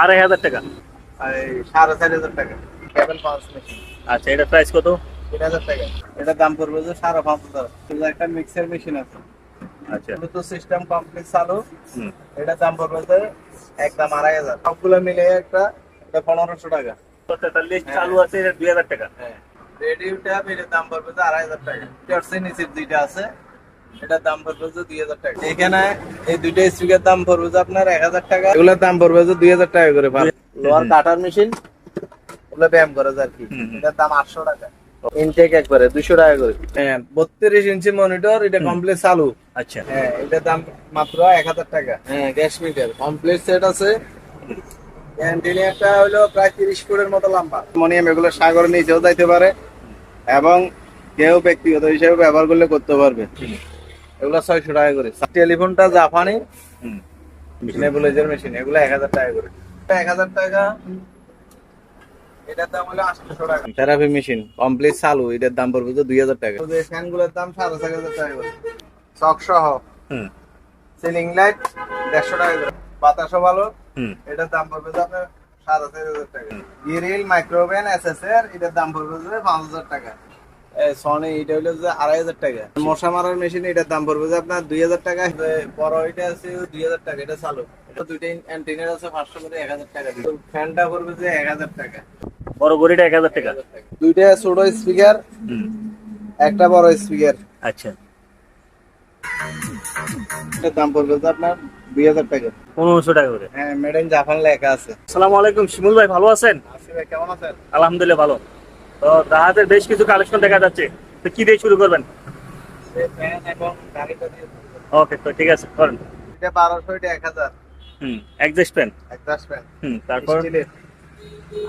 আড়াই হাজার টাকা? সাড়ে চার হাজার টাকা। আচ্ছা এটা প্রাইস কত? এটার দাম পড়বে যে সাড়ে পাঁচ হাজার। একটা মিক্সার মেশিন আছে। আচ্ছা। ব্লুটুথ সিস্টেম কমপ্লিট চালু। এটার দাম পড়বে যে একদম আড়াই হাজার। সবগুলো মিলে একটা এটা পনেরোশো টাকা। তেতাল্লিশ চালু আছে এটা দুই হাজার টাকা? হ্যাঁ। রেডিওটা এটার দাম পড়বে যে আড়াই হাজার টাকা। নিচের দুইটা আছে এটার দাম পড়বে যে দুই হাজার টাকা। এখানে এই দুইটা স্পিকার দাম পড়বে যে আপনার এক হাজার টাকা। এগুলোর দাম পড়বে যে দুই হাজার টাকা করে লোয়ার কাটার মেশিন ওগুলো ব্যায়াম করে আর কি। হুম, হুম। এটার দাম আটশো টাকা। ইনটেক একবারে দুশো টাকা করে। হ্যাঁ বত্রিশ ইঞ্চি মনিটর এটা কমপ্লিট চালু। আচ্ছা। হ্যাঁ এটার দাম মাত্র এক হাজার টাকা। হ্যাঁ গ্যাস মিটার কমপ্লিট সেট আছে। হলো প্রায় তিরিশ ফুটের মতো লম্বা। মনিয়াম এগুলো সাগরের নিচেও যাইতে পারে এবং কেউ ব্যক্তিগত হিসেবে ব্যবহার করলে করতে পারবে। এগুলো ছয়শো টাকা করে। টেলিফোনটা জাপানি নেবুলাইজার মেশিন এগুলো এক হাজার টাকা করে। এক হাজার টাকা এটার দাম হলো আটশো টাকা। থেরাপি মেশিন কমপ্লিট চালু এটার দাম পড়বে তো দুই হাজার টাকা। ফ্যানগুলোর দাম সাড়ে চার হাজার টাকা করে। চক সহ। হুম। সিলিং লাইট দেড়শো টাকা করে। বাতাসও ভালো। এটার দাম পড়বে যে আপনার সাড়ে চার হাজার টাকা। গিরিল মাইক্রোওভেন এসএসআর এটার দাম পড়বে পাঁচ হাজার টাকা। সনি এটা হলো যে আড়াই হাজার টাকা। মশা মারার মেশিন এটার দাম পড়বে যে আপনার দুই হাজার টাকা। বড় এটা আছে দুই হাজার টাকা এটা চালু। এটা দুইটা অ্যান্টিনার আছে পাঁচশো করে এক হাজার টাকা ফ্যানটা পড়বে যে এক হাজার টাকা। বড় গড়িটা এক হাজার টাকা? দুইটা ছোট স্পিকার একটা বড় স্পিকার আচ্ছা। এটার দাম পড়বে যে আপনার দুই হাজার টাকা। পনেরোশো টাকা করে। হ্যাঁ মেড ইন জাপান লেখা আছে। আসসালামু আলাইকুম শিমুল ভাই ভালো আছেন? আসি ভাই কেমন আছেন? আলহামদুলিল্লাহ ভালো। তো দাহাতের বেশ কিছু কালেকশন দেখা যাচ্ছে। তো কি দিয়ে শুরু করবেন? ওকে তো ঠিক আছে করেন এটা বারোশো এটা এক হাজার। হুম অ্যাডজাস্ট পেন একটা ফ্যান হুম তারপর?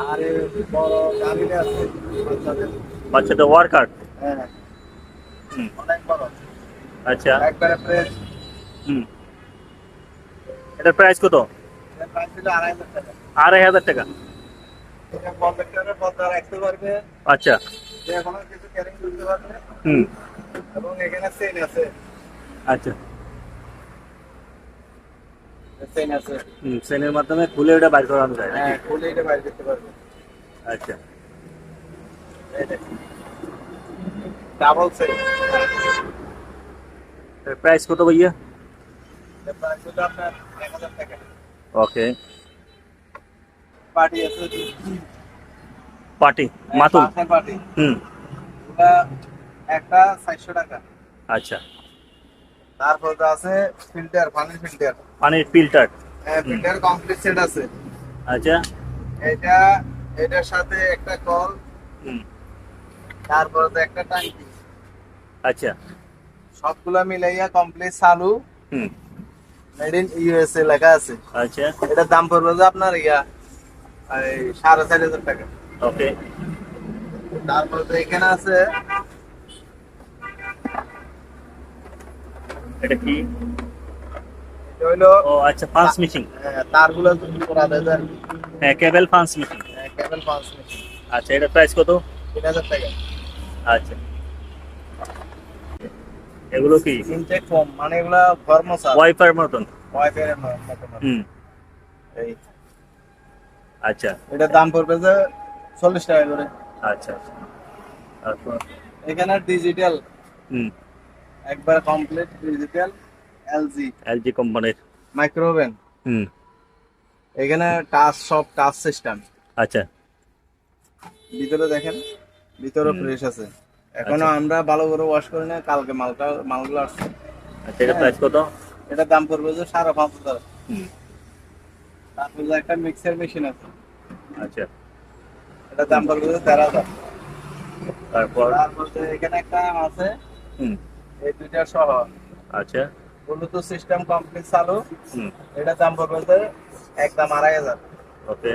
আর বড় গাড়িটা আছে বাচ্চাদের। বাচ্চাদের ওয়ার্কার হ্যাঁ। হুম। অনেক বড়। আচ্ছা। একবারে ফ্রেশ হুম। এটার প্রাইস কত? প্রাইস ছিল আড়াই হাজার টাকা। আড়াই হাজার টাকা এটা কন্ডাক্টরের পর্দা রাখতে পারবে আচ্ছা যে কোনো কিছু ক্যারিং করতে পারবে হুম এবং এখানে চেন আছে আচ্ছা চেন আছে হুম সেনের মাধ্যমে খুলে ওটা বাইর করানো যায় হ্যাঁ খুলে এটা বাইরে করতে পারবে আচ্ছা ডাবল চেন এর প্রাইস কত ভাইয়া এর প্রাইস হলো আপনার? এক হাজার টাকা। ওকে আছে পার্টি মাতুল? হুম। ওটা একটা টাকা। আচ্ছা। তারপর আছে ফিল্টার পানির ফিল্টার। পানির ফিল্টার। ফিল্টার কমপ্লিট সেট আছে। আচ্ছা। এটা এটার সাথে একটা কল। হুম। তারপর তো একটা ট্যাঙ্কি আচ্ছা। সবগুলা মিলাইয়া কমপ্লিট চালু। হুম। মেড ইন ইউএসএ লেখা আছে। আচ্ছা। এটার দাম পড়বে যে আপনার ইয়া সাড়ে চার হাজার টাকা। ওকে তারপর তো এখানে আছে এটা কি? হইল ও আচ্ছা পাঁচ মিশিং তারগুলো করা যায় আর হ্যাঁ কেবল পাঁচ মিশিং কেবল পাঁচ মেশিন আচ্ছা এটা প্রাইস কত? তিন হাজার টাকা। আচ্ছা। এগুলো কি? ইনটেক ফোম মানে এগুলা ফর্মসা ওয়াইফার মতন। ওয়াইফাই এর মতো হুম। এই আচ্ছা। এটার দাম পড়বে যে চল্লিশ টাকা করে। আচ্ছা আচ্ছা। তারপর? এখানে ডিজিটাল হুম। একবার কমপ্লিট ডিজিটাল এলজি এলজি কোম্পানির মাইক্রোওভেন হুম। এখানে টাচ সব টাচ সিস্টেম আচ্ছা। ভিতরে দেখেন ভিতরে। ফ্রেশ আছে। এখনও আচ্ছা। আমরা ভালো করে ওয়াশ করি না কালকে মালটা মালগুলো আসছে। আচ্ছা এটা প্রাইস কত? এটার দাম পড়বে যে সাড়ে পাঁচ হাজার। হুম। তারপর একটা মিক্সার মেশিন আছে। আচ্ছা। এটার দাম পড়বে তেরো হাজার। তারপর? তারপর এখানে একটা আছে। হুম। এই দুইটা সহ। আচ্ছা। ব্লুটুথ সিস্টেম কমপ্লিট চালু। হুম। এটার দাম পড়বে যে একদম আড়াই হাজার। ওকে।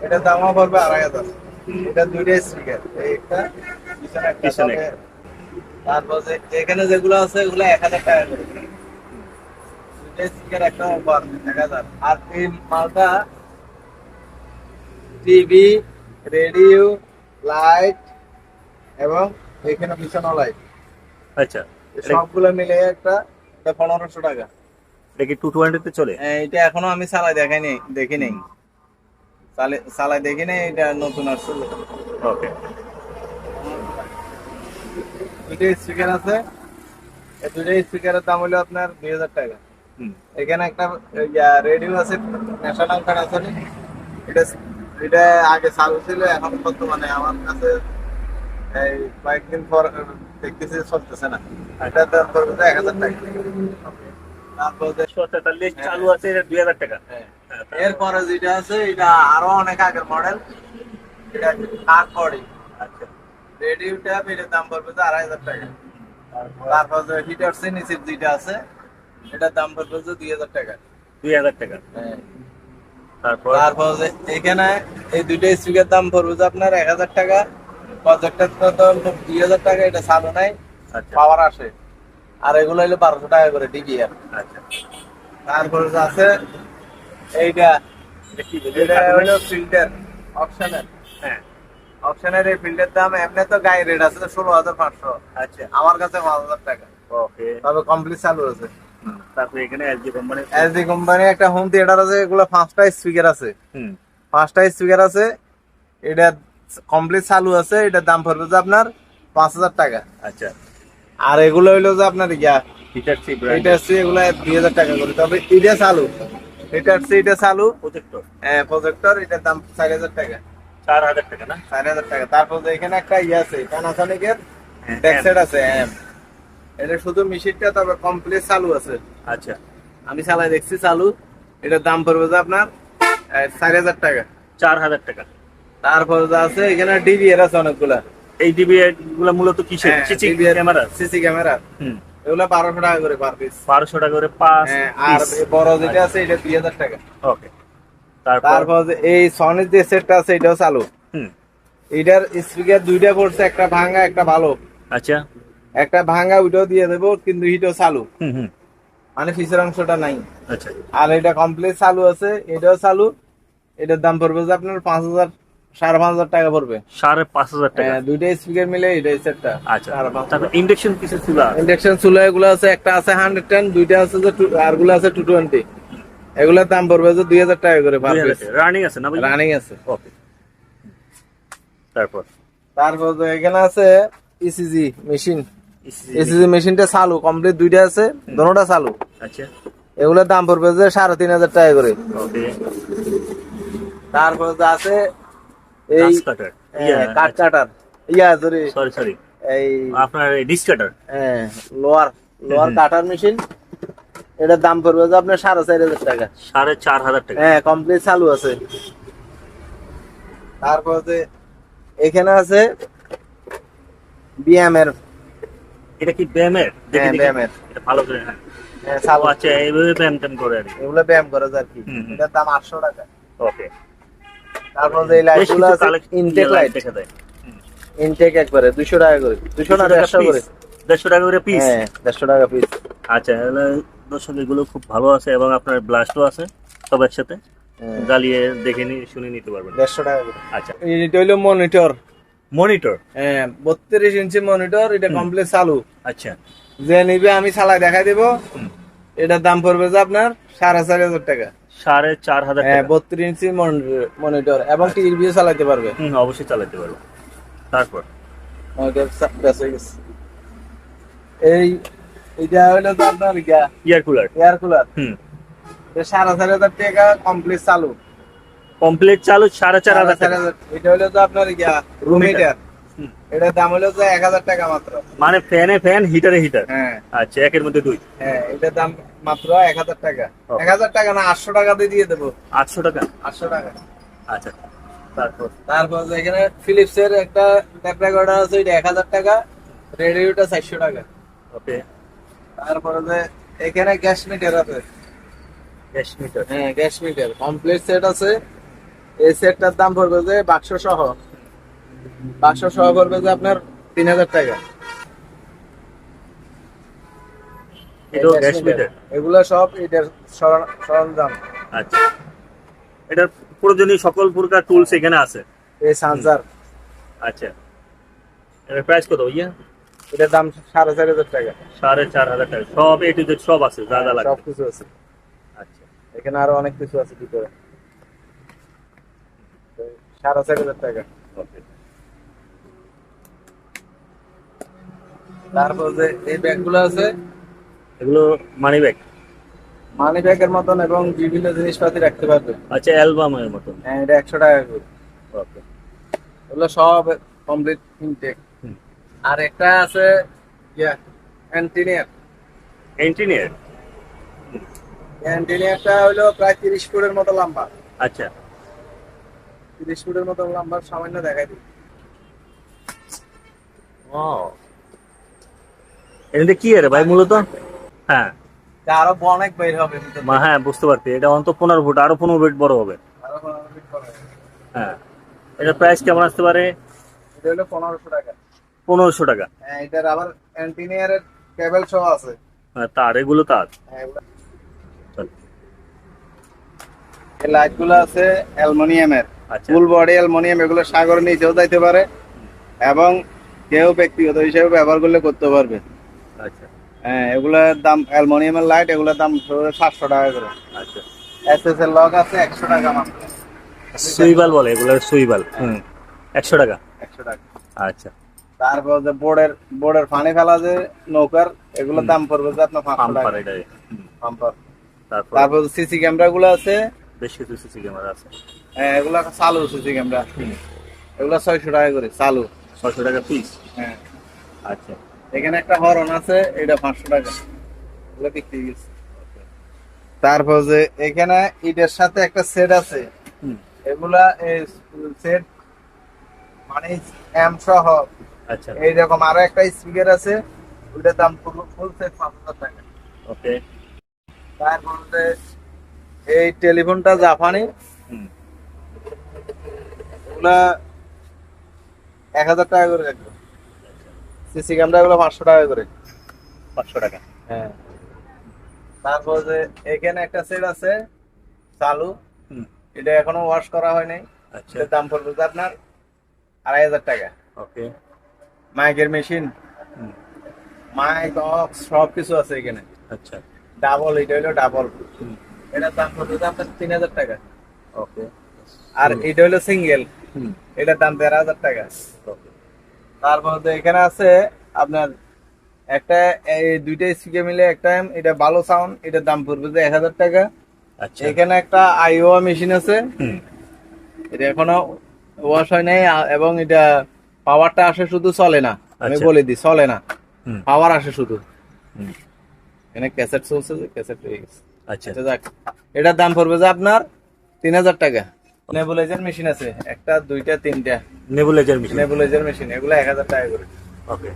এটার দামও পড়বে আড়াই হাজার। এটা দুইটা স্পিকার একটা পিছনে একটা তারপর এখানে যেগুলো আছে এগুলো এক হাজার টাকা করে। স্পিকার একটা অফার এক হাজার আর এই মালটা টিভি রেডিও লাইট এবং এখানে পিছনে লাইট। আচ্ছা সবগুলো মিলে একটা পনেরোশো টাকা। এটা কি টু টোয়েন্টিতে চলে? হ্যাঁ, এটা এখনও আমি চালাই দেখাই নেই দেখি নেই। চালে- চালাই দেখি নেই এটা নতুন আসছে। ওকে দুটো স্পিকার আছে। দুটো স্পিকারের দাম হলো আপনার দুই হাজার টাকা। এখানে একটা রেডিও আছে ন্যাশনাল কার্ড আছে এটা এটা আগে চালু ছিল এখন বর্তমানে আমার কাছে এই কয়েকদিন পর দেখতেছি চলতেছে না। এটা দাম পড়বে এক হাজার টাকা। তারপর যে- একশো তেতাল্লিশ চালু আছে এটা দুই হাজার টাকা। হ্যাঁ। হ্যাঁ, এরপরে যেটা আছে এটা আরও অনেক আগের মডেল এটা কাঠ বডি আচ্ছা। রেডিও ট্যাপ এটার দাম পড়বে তো আড়াই হাজার টাকা। তারপর যে হিটার নিচের যেটা আছে এটার দাম পড়বে দুই হাজার টাকা। দুই হাজার টাকা। তারপর? তারপর এখানে এই দুইটা স্পিকার দাম পড়বে যে আপনার এক হাজার টাকা প্রজেক্টের তো দুই হাজার টাকা এটা চালু নাই আচ্ছা। পাওয়ার আসে। আর এগুলো হলো বারোশো টাকা করে ডিবিআর আচ্ছা। তারপর আছে এইটা কি এটা হলো ফিল্টার অপশনের হ্যাঁ। অপশনের এই ফিল্ডের দাম এমনি তো গায়ে রেট আছে ষোলো হাজার পাঁচশো। আচ্ছা। আমার কাছে পাঁচ হাজার টাকা। ওকে তবে কমপ্লিট চালু আছে তারপরে এখানে এলজি কোম্পানি এসডি কোম্পানি একটা হোম থিয়েটার আছে এগুলো পাঁচটা স্পিকার আছে। হুম। পাঁচটা স্পিকার আছে এটা কমপ্লিট চালু আছে এটার দাম পড়বে যে আপনার পাঁচ হাজার টাকা। আচ্ছা। আর এগুলো হইল যে আপনার ইয়া হিটার সি এটা ব্র্যান্ড এগুলো দুই হাজার টাকা করে। তবে এটা চালু। এটা হচ্ছে এটা চালু। প্রজেক্টর প্রজেক্টর এটার দাম চার হাজার টাকা। চার হাজার টাকা না? চার হাজার টাকা। তারপর এখানে একটা ইয়ে আছে প্যানাসনিকের হ্যাঁ, ডেক্সেট আছে হ্যাঁ। এটা শুধু মেশিনটা তবে কমপ্লিট চালু আছে। আচ্ছা। আমি চালাই দেখছি চালু। এটার দাম পড়বে যে আপনার চার হাজার টাকা। চার হাজার টাকা। তারপর যে আছে এখানে ডিবি এর আছে অনেকগুলা। এই ডিবি গুলো মূলত কিসের? হ্যাঁ, সিসি ক্যামেরা সিসি ক্যামেরা হুম। এগুলো বারোশো টাকা করে পার পিস বারোশো টাকা করে পাঁচ আর বড় যেটা আছে এটা দুই হাজার টাকা। ওকে তারপর? এই সনির যে সেটটা আছে এটাও চালু। হুম। এটার স্পিকার দুইটা পড়ছে একটা ভাঙা একটা ভালো। আচ্ছা। একটা ভাঙা ওইটাও দিয়ে দেবো কিন্তু এটাও চালু। মানে পিছের অংশটা নাই। আচ্ছা আর এটা কমপ্লিট চালু আছে এটাও চালু। এটার দাম পড়বে যে আপনার পাঁচ হাজার সাড়ে পাঁচ হাজার টাকা পড়বে। সাড়ে পাঁচ হাজার টাকা। হ্যাঁ, দুইটা স্পিকার মিলে এটাই সেটটা আচ্ছা ইন্ডাকশন কিছু ছিল ইন্ডাকশন চুলা এগুলো আছে একটা আছে হান্ড্রেড টেন দুইটা আছে যে two- আরগুলো আছে টু টোয়েন্টি এগুলোর দাম পড়বে যে দুই হাজার টাকা করে রানিং আছে না রানিং আছে। ওকে তারপর? তারপর যে এখানে আছে ইসিজি মেশিন ইসিজি মেশিনটা চালু কমপ্লিট দুইটা আছে দোনোটা চালু। আচ্ছা। এগুলোর দাম পড়বে যে সাড়ে তিন হাজার টাকা করে। তারপর আছে এই গাছ কাটার। ইয়া সরি সরি সরি এই আপনার disc cutter lower lower cutter machine. এটার দাম পড়বে যে আপনার সাড়ে চার হাজার টাকা। সাড়ে চার হাজার টাকা। হ্যাঁ কমপ্লিট চালু আছে। তারপর যে এখানে আছে বিএম এর এটা কি ব্যায়ামের? হ্যাঁ, ব্যায়ামের। এটা ভালো করে হ্যাঁ হ্যাঁ, ও চালু আচ্ছা এইভাবে ব্যায়াম ট্যাম করে আর এগুলো ব্যায়াম করে আর কি। হুম, হুম। এটার দাম আটশো টাকা। ওকে। তারপর যে লাইট বেশগুলো কিছু আছে ইনটেক লাইট দেখা দেয়। ইনটেক একবারে দুশো টাকা করে। দুশো না দেড়শো করে। দেড়শো টাকা করে পিস হ্যাঁ দেড়শো টাকা পিস আচ্ছা তাহলে দর্শক এগুলো খুব ভালো আছে এবং আপনার ব্লাস্টও আছে সব একসাথে। হ্যাঁ, জ্বালিয়ে দেখে নি শুনে নিতে পারবেন। দেড়শো টাকা করে। আচ্ছা। এটা মনিটর মনিটর হ্যাঁ বত্রিশ ইঞ্চি মনিটর এটা কমপ্লিট চালু। আচ্ছা। যে নিবে আমি চালাই দেখাই দেব। এটার দাম পড়বে যে আপনার সাড়ে চার হাজার টাকা। সাড়ে চার হাজার হ্যাঁ বত্রিশ ইঞ্চি মনিটর এবং টিভিও চালাতে পারবে। অবশ্যই চালাতে পারব। তারপর? এই এটা হলো তো আপনার ইয়ার কুলার এয়ার কুলার হুম। সাড়ে চার হাজার টাকা কমপ্লিট চালু। কমপ্লিট চালু সাড়ে চার হাজার টাকা। এটা হলো তো আপনার রুম হিটার। এটার দাম হলো যে এক হাজার টাকা মাত্র। মানে ফ্যানে ফ্যান হিটারে হিটার হ্যাঁ। আচ্ছা একের মধ্যে দুই। হ্যাঁ এটার দাম মাত্র এক হাজার টাকা. এক হাজার টাকা না আটশো টাকা দিয়ে দিয়ে দেবো। আটশো টাকা? আটশো টাকা। আচ্ছা তারপর? তারপর এখানে ফিলিপস এর একটা ট্যাপ রেকর্ডার আছে এটা এক হাজার টাকা। রেডিওটা চারশো টাকা। ওকে। তারপরে যে এখানে গ্যাস মিটার আছে। গ্যাস মিটার হ্যাঁ গ্যাস মিটার কমপ্লিট সেট আছে। এই সেটটার দাম পড়বে যে বাক্স সহ বাক্স সহ পড়বে যে আপনার তিন হাজার টাকা এগুলো সব এটার সরঞ্জাম। আচ্ছা। এটার প্রয়োজনীয় সকল প্রকার টুলস এখানে আছে? এই সানজার আচ্ছা। এটার প্রাইস কত ইয়া এটার দাম সাড়ে চার হাজার টাকা। সাড়ে চার হাজার টাকা। সব এ টু জেড সব আছে যা যা লাগবে। সব কিছু আছে। এখানে আরও অনেক কিছু আছে ভিতরে। সাড়ে চার হাজার টাকা। তারপর যে এই ব্যাগগুলো আছে এগুলো মানি ব্যাগ মানি ব্যাগের মতন এবং বিভিন্ন জিনিসপাতি রাখতে পারবে। আচ্ছা অ্যালবামের মতো হ্যাঁ এটা একশো টাকা করে। ওকে এগুলো সব কমপ্লিট ইনটেক। আর একটা আছে ইয়া অ্যান্টিনিয়ার ইঞ্জিনিয়ার অ্যান্টিনিয়ারটা হলো প্রায় তিরিশ ফুটের মতো লম্বা। আচ্ছা। তিরিশ ফুটের মতো লম্বা সামান্য দেখাই দিই। ও এটাতে কি আরে ভাই মূলত? হ্যাঁ। আরও অনেক বের হবে মা হ্যাঁ বুঝতে পারছি। এটা অন্তত পনেরো ফুট আরও পনেরো ফিট বড় হবে। হ্যাঁ। এটার প্রাইস কেমন আসতে পারে? এটা হলো পনেরোশো টাকা। পনেরোশো টাকা। হ্যাঁ এটার আবার অ্যান্টিনিয়ারের কেবল সহ আছে। হ্যাঁ, তার এগুলো তার। হ্যাঁ, এই লাইটগুলো আছে অ্যালুমিনিয়ামের। ফুল বডি অ্যালুমিনিয়াম এগুলো সাগরের নিচেও যাইতে পারে এবং কেউ ব্যক্তিগত হিসেবে ব্যবহার করলে করতে পারবে। আচ্ছা। হ্যাঁ এগুলোর দাম অ্যালুমিনিয়ামের লাইট এগুলোর দাম সাতশো টাকা করে। আচ্ছা। এস এস এর লক আছে একশো টাকা মাত্র। সুইবাল বলে এগুলোর সুইবাল। হুম। একশো টাকা? একশো টাকা। আচ্ছা। তারপর যে বোর্ডের বোর্ডের পানি ফেলা যে নৌকার এগুলোর দাম পড়বে যে আপনার পাঁচশো টাকা। পাম্পার। তারপর? সিসি ক্যামেরা গুলো আছে বেশ কিছু সিসি ক্যামেরা আছে। এগুলো চালু সিসি ক্যামেরা এগুলো ছয়শো টাকা করে চালু। ছশো টাকা পিস হ্যাঁ। আচ্ছা। এখানে একটা হরন আছে এটা পাঁচশো টাকা। এগুলো বিক্রি গেছে তারপর যে এখানে ইটের সাথে একটা সেট আছে। এগুলা সেট মানে এম সহ। আচ্ছা। এইরকম আরও একটা স্পিকার আছে ওইটার দাম পুরো ফুল সেট পাঁচ হাজার টাকা। ওকে তারপর এই টেলিফোনটা জাপানি। হুম এক হাজার টাকা করে রাখবে। সিসি ক্যামেরা গুলো পাঁচশো টাকা করে। পাঁচশো টাকা। হ্যাঁ। তারপর যে এখানে একটা সেট আছে চালু। এটা এখনও ওয়াশ করা হয় নাই। আচ্ছা। এটার দাম পড়বে আপনার আড়াই হাজার টাকা। ওকে। মাইকের মেশিন মাইক অক্স সব কিছু আছে এখানে। আচ্ছা। ডাবল এটা হলো ডাবল এটার দাম পড়বে আপনার তিন হাজার টাকা। ওকে। আর এটা হলো সিঙ্গেল এটার দাম তেরো হাজার টাকা। তারপর তো এখানে আছে আপনার একটা এই দুইটা স্পিকার মিলে একটা এটা ভালো সাউন্ড এটার দাম পড়বে যে এক হাজার টাকা। আচ্ছা। এখানে একটা আইওয়া মেশিন আছে। এটা এখনও ওয়াশ হয় নাই এবং এটা পাওয়ারটা আসে শুধু চলে না। আমি আচ্ছা। বলে দিই চলে না। পাওয়ার আসে শুধু। এখানে ক্যাসেট চলছে যে ক্যাসেট হয়ে গেছে। আচ্ছা। আচ্ছা যাক। এটার দাম পড়বে যে আপনার তিন হাজার টাকা। নেবুলাইজার মেশিন আছে। একটা দুইটা তিনটা। Nebuliser machine. নেবুলাইজার মেশিন এগুলো এক হাজার টাকা করে। ওকে।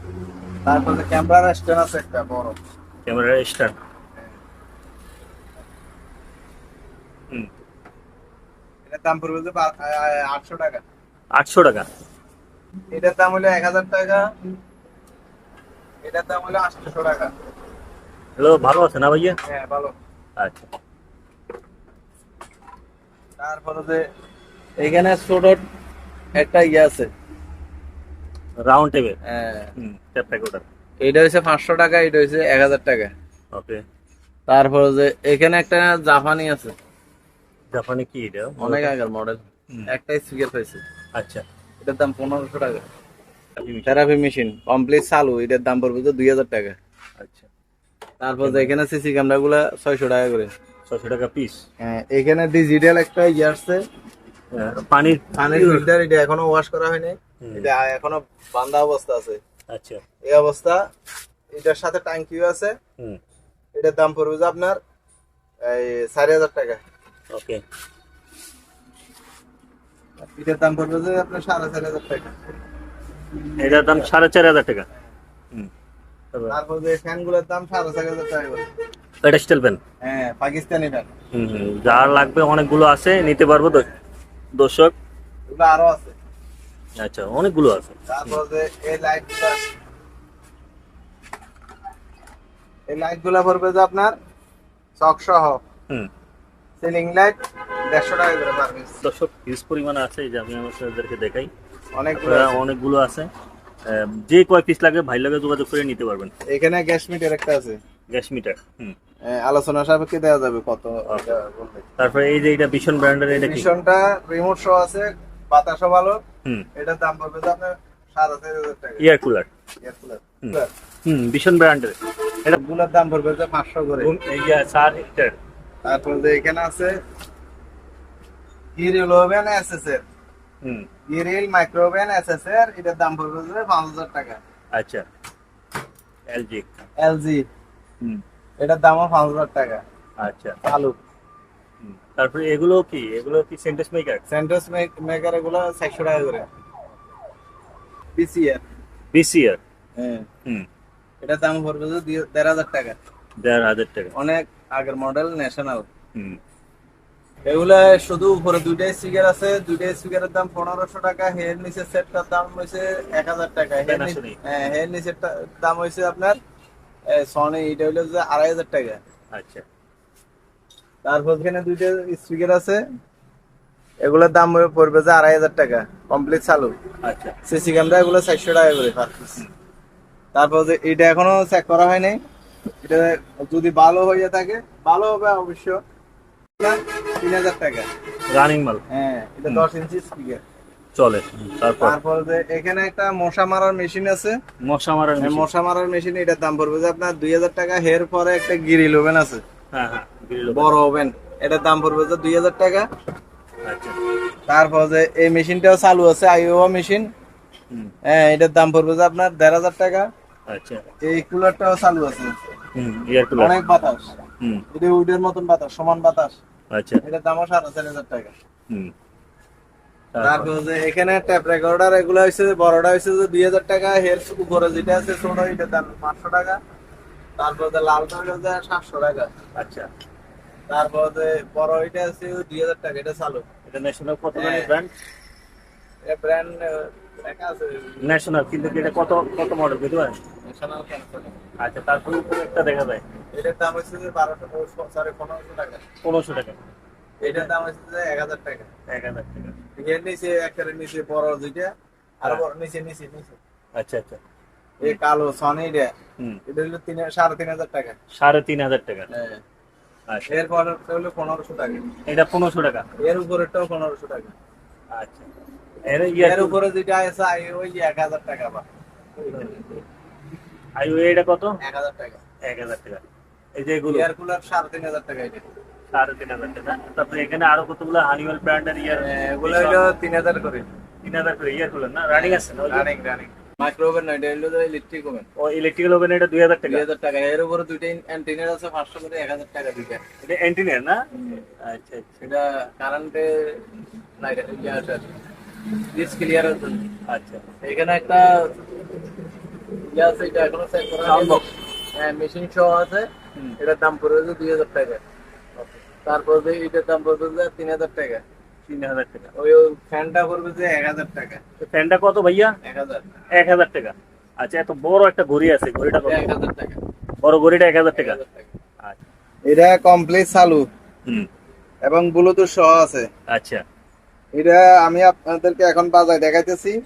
তারপর ক্যামেরার স্ট্যান্ড আছে একটা বড়। Camera stand. এটার দাম পড়বে যে আটশো টাকা। আটশো টাকা। এটার দাম হলো এক হাজার টাকা। এটার দাম হলো আটশো টাকা। হ্যালো ভালো আছে না ভাইয়া? হ্যাঁ ভালো। আচ্ছা। তারপরে যে এখানে ছোট একটা ইয়ে আছে। রাউন্ড টেবিল হ্যাঁ, এটা হচ্ছে পাঁচশো টাকা এটা হচ্ছে এক হাজার টাকা। ওকে তারপরে যে এখানে একটা জাপানি আছে। জাপানি কি এটা? অনেক আগের মডেল হুম। একটা স্পিকার পাইছে। আচ্ছা। এটার দাম পনেরোশো টাকা। থেরাপি মেশিন কমপ্লিট চালু এটার দাম পড়বে তো দুই হাজার টাকা। আচ্ছা। তারপর যে এখানে সিসি ক্যামেরা গুলা ছয়শো টাকা করে। ছশো টাকা পিস হ্যাঁ, এখানে ডিজিটাল একটা ইয়ে আসছে। পানির পানির ফিল্টার এটা এখনও ওয়াশ করা হয়নি এটা এখনও বান্ধা অবস্থা আছে। আচ্ছা। এই অবস্থা। এটার সাথে ট্যাঙ্কিও আছে। এটার দাম পড়বে যে আপনার এই চারি হাজার টাকা। ওকে। এটার দাম পড়বে যে আপনার সাড়ে চারি হাজার টাকা। এটার দাম সাড়ে চার হাজার টাকা। হুম। তারপর যে ফ্যানগুলোর দাম সাড়ে চারি হাজার টাকা। এটা স্টিল পেন হ্যাঁ পাকিস্তানি ফ্যান হুম যার লাগবে অনেকগুলো আছে নিতে পারব তো দর্শক। এগুলো আরও আছে। আচ্ছা অনেকগুলো আছে। তারপর যে এই লাইটগুলা এই লাইটগুলা পড়বে যে আপনার চক সহ। হুম। সিলিং লাইট দেড়শো টাকা করে পার পিস দর্শক হিউজ পরিমাণে আছে এই যে আমি আপনাদেরকে দেখাই। অনেকগুলো অনেকগুলো আছে। যে কয় পিস লাগে ভাই লাগে যোগাযোগ করে নিতে পারবেন। এখানে গ্যাস মিটার একটা আছে। গ্যাস মিটার হুম। আলোচনা সাপেক্ষে দেওয়া যাবে কত এটা তারপরে এই যে এটা ভীষণ ব্র্যান্ডের এটা ভীষণটা রিমোট শো আছে বাতাসও ভালো। হুম। এটার দাম পড়বে যে আপনার চার হাজার টাকা। Air cooler Air cooler। হুম। ভীষণ ব্র্যান্ডের এটা এগুলোর দাম পড়বে যে পাঁচশো করে। এই যে চার হিটার তারপর যে এখানে আছে গিরিল ওভেন এসএস এর হুম। গিরিল মাইক্রো ওভেন এসএস এর এটার দাম পড়বে যে পাঁচ হাজার টাকা। আচ্ছা। এলজি এলজি হুম। এটার দামও পাঁচ হাজার টাকা। আচ্ছা। আলু। তারপরে এগুলো কি? এগুলো কি সেন্টেস মেকার সেন্টার্স মেকার এগুলো চারশো টাকা করে। পিসিআর বিসিআর হ্যাঁ। হুম। এটার দাম পড়বে দেড় হাজার টাকা। দেড় হাজার টাকা। অনেক আগের মডেল ন্যাশনাল হুম। এগুলা শুধু উপরে দুইটাই স্পিকার আছে। দুইটাই স্পিকারের দাম পনেরোশো টাকা হের নিচের সেটটার দাম হয়েছে এক হাজার টাকা। হের হ্যাঁ হের নিচের দাম হয়েছে আপনার সনি এটা হইল যে আড়াই হাজার টাকা। আচ্ছা। তারপর এখানে দুইটা স্পিকার আছে। এগুলোর দাম পড়বে যে আড়াই হাজার টাকা কমপ্লিট চালু। আচ্ছা। সিসি ক্যামেরা এগুলো চারশো টাকা করে পার পিস তারপর যে এটা এখনও চেক করা হয়নি এটা যদি ভালো হয়ে থাকে ভালো হবে অবশ্য। তিন হাজার টাকা। রানিং মাল। হ্যাঁ এটা দশ ইঞ্চি স্পিকার চলে। তারপর? তারপর যে এখানে একটা মশা মারার মেশিন আছে। মশা মারার মশা মারার মেশিন এটার দাম পড়বে যে আপনার দুই হাজার টাকা হের পরে একটা গিরিল ওভেন আছে। হ্যাঁ হ্যাঁ বড় ওভেন এটার দাম পড়বে যে দুই হাজার টাকা। আচ্ছা। তারপর যে এই মেশিনটাও চালু আছে আইও মেশিন। হ্যাঁ এটার দাম পড়বে যে আপনার দেড় হাজার টাকা। আচ্ছা। এই কুলারটাও চালু আছে। হুম ইয়ার কুলার। অনেক বাতাস। হুম। এটা উডের মতন বাতাস সমান বাতাস। আচ্ছা। এটার দামও সাড়ে চার হাজার টাকা। হুম। তারপর? যে এখানে ট্যাপ রেকর্ডার এগুলো হয়েছে বড়টা হয়েছে যে দুই হাজার টাকা হের উপরে যেটা আছে ছোট এটার দাম পাঁচশো টাকা। তারপর যে লালটা হলো যে সাতশো টাকা। আচ্ছা। তারপর যে বড় এটা আছে দুই হাজার টাকা এটা চালু। এটা ন্যাশনাল কত। ব্র্যান্ড এটা ব্র্যান্ড লেখা আছে। ন্যাশনাল কিন্তু এটা কত কত মডেল বুঝতে পারেন ন্যাশনাল আচ্ছা তারপরে উপরে একটা দেখা যায়। এটার দাম হচ্ছে যে বারোশো সরি পনেরোশো টাকা। পনেরোশো টাকা। এটার দাম হচ্ছে যে এক হাজার টাকা। এক হাজার টাকা। এর নিচে একটা নিচে বড় যেটা আর বড় নিচে নিচে নিচে। আচ্ছা আচ্ছা। এই কালো সনি এটা এটা হলো তিন সাড়ে তিন হাজার টাকা। সাড়ে তিন হাজার টাকা। হ্যাঁ। আচ্ছা। এরপর হলো পনেরোশো টাকা। এটা পনেরোশো টাকা? এর উপরেরটাও পনেরোশো টাকা। আচ্ছা। এর ইয়ার এর উপরে যেটা আছে আই ওই এক হাজার টাকা বা। আইও এটা কত? এক হাজার টাকা। এক হাজার টাকা। এই যে এগুলো। এয়ার কুলার সাড়ে তিন হাজার টাকা এটা। সাড়ে তিন হাজার টাকা। তারপরে এখানে আরও কতগুলো হানিওয়েল ব্র্যান্ডের ইয়ার হ্যাঁ, এগুলো হলো তিন হাজার করে। তিন হাজার করে ইয়ারগুলো না? রানিং আছে না? রানিং রানিং এটা হলো ইলেকট্রিক ওভেন ও ইলেকট্রিক্যাল ওভেন এটা দুই হাজার টাকা? দুই হাজার টাকা। এর উপরে দুইটা অ্যান্টিনার আছে পাঁচশো করে এক হাজার টাকা দুইটা। এটা এন্টিনিয়ার না? আচ্ছা আচ্ছা। সেটা কারেন্টে না এটা আছে। ডিস ক্লিয়ার আছে। আচ্ছা। এখানে একটা ইয়ে আছে এটা এখনও সেট করা হ্যাঁ মেশিন শো আছে। হুম। এটার দাম পড়বে দুই হাজার টাকা। তারপর যে এটার দাম পড়বে যে তিন হাজার টাকা। তিন হাজার টাকা। ওই ফ্যানটা পড়বে যে এক হাজার টাকা। ফ্যানটা কত ভাইয়া? এক হাজার। এক হাজার টাকা। আচ্ছা এত বড় একটা ঘড়ি আছে ঘড়িটা কত? এক হাজার টাকা। বড় ঘড়িটা এক হাজার এক টাকা। আচ্ছা। এটা কমপ্লিট চালু। হুম। এবং ব্লুটুথ সহ আছে। আচ্ছা। এটা আমি আপনাদেরকে এখন বাজায় দেখাইতেছি।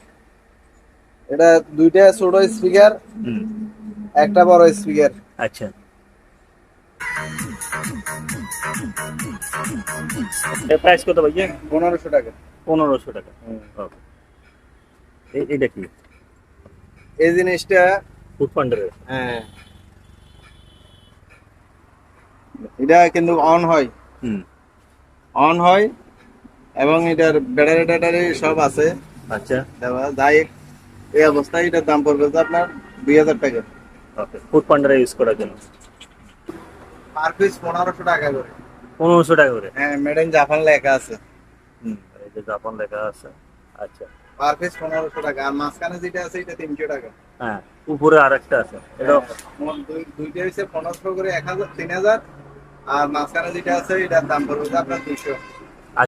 এটা দুইটা ছোট স্পিকার হুম। একটা বড় স্পিকার আচ্ছা। এর প্রাইস কত ভাইয়া পনেরোশো টাকা। পনেরোশো টাকা. এই- কি? এই জিনিসটা ফুড পান্ডারের। হ্যাঁ। এটা কিন্তু অন হয়। হুম। অন হয় এবং এটার ব্যাটারি ট্যাটারি সব আছে। আচ্ছা। যাই এই অবস্থায় এটার দাম পড়বে আপনার দুই হাজার টাকা। ওকে ফুড পান্ডারে ইউজ করার জন্য। পার পিস পনেরোশো টাকা করে। পনেরোশো টাকা করে? হ্যাঁ মেড ইন জাপান লেখা আছে। হুম এই যে জাপান লেখা আছে। আচ্ছা। পার পিস পনেরোশো টাকা। আর মাঝখানে যেটা আছে এটা তিনশো টাকা। হ্যাঁ উপরে আরেকটা আছে। এটা মোট দুই- দুইটা হইছে পনেরোশো করে এক হাজার তিন হাজার। আর মাঝখানে যেটা আছে এটার দাম পড়বে আপনার দুইশো।